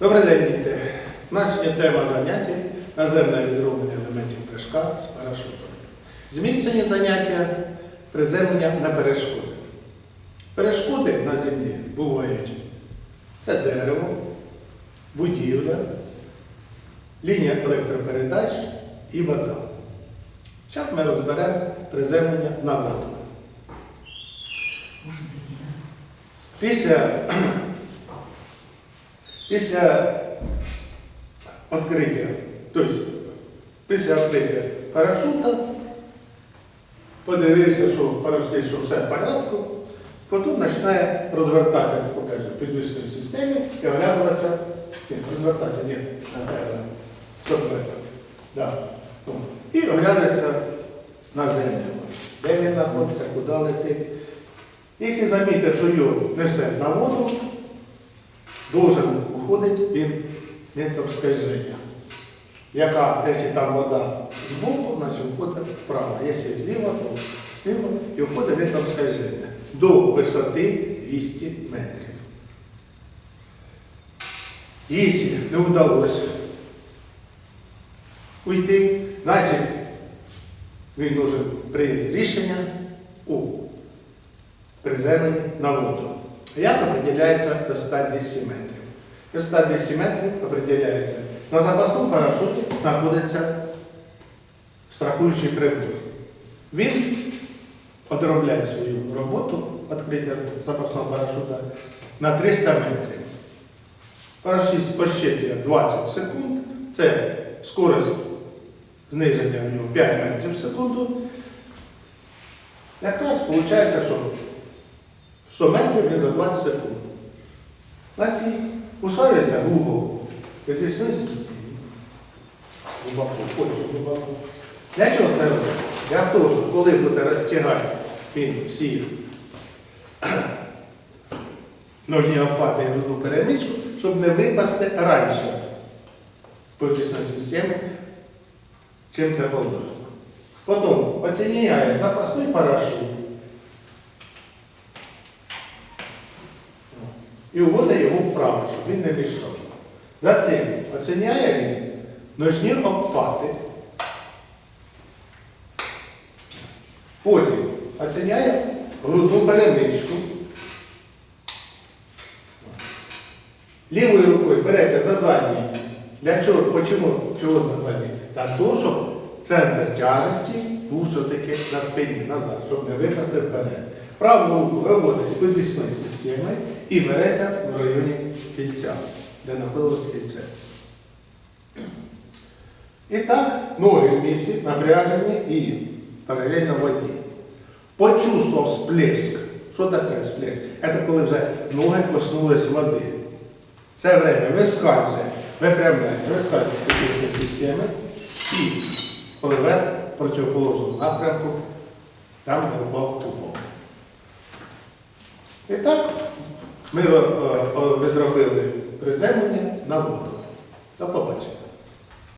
Добрий день, діти. У нас сьогодні тема заняття наземне відроблення елементів прыжка з парашутом. Зміщені заняття приземлення на перешкоди. Перешкоди на землі бувають це дерево, будівля, лінія електропередач і вода. Зараз ми розберемо приземлення на воду. Після, після відкриття, тобто після відкриття парашута, подивився, що парашут, що все в порядку, потім починає розвертатися, покаже, в підвісній системі і оглядуватися, ні, розвертатися, ні, е, стоп, да. І оглядується на землю, де він знаходиться, куди летить. Якщо замітить, що його несе на воду, должен уходить метр скольження. Яка, якщо там вода збоку, значить входить вправо. Якщо зліва, то вліво і входить метр скольження до висоти 200 метрів. Якщо не вдалося уйти, значить він должен прийняти рішення у приземлені на воду. Як определяється висота 200 метрів? Висота 200 метрів определяється. На запасному парашуті знаходиться страхуючий прибор. Він одробляє свою роботу відкриття запасного парашута на 300 метрів. Парашут пощитує 20 секунд. Це скорость зниження в нього 5 метрів в секунду. Якраз виходить, що 100 метрів він за 20 секунд. На цій усвоюється глибоко. Підвісної системі. Глибоко, очень глибоко. Для чого це робити? Того, щоб коли буде розтягати він всі ножні обхвати і одну перемичку, щоб не випасти раніше підвісної системи, чим це положено. Потім оціняє запасний парашут. І вводить його вправо, щоб він не мішав. За цим оціняє він ножні обхвати. Потім оціняє грудну перемичку. Лівою рукою береться за задній. Для чого? Почому? Чого за задній? Для того, щоб центр тяжесті був все-таки на спині назад, щоб не випасти вперед. Праву руку виводить з підвісної системи і береться в районі кільця, де знаходилось кільце. І так, ноги в місці напряжені і паралельно воді. Почувствував сплеск. Що таке сплеск? Це коли вже ноги коснулись води. Це время вискальзує, випрямляється, вискальзує з підвісної системи і пливе противоположному напрямку, там, де впав купол. І так ми е, е, е, відробили приземлення на воду. До побачення.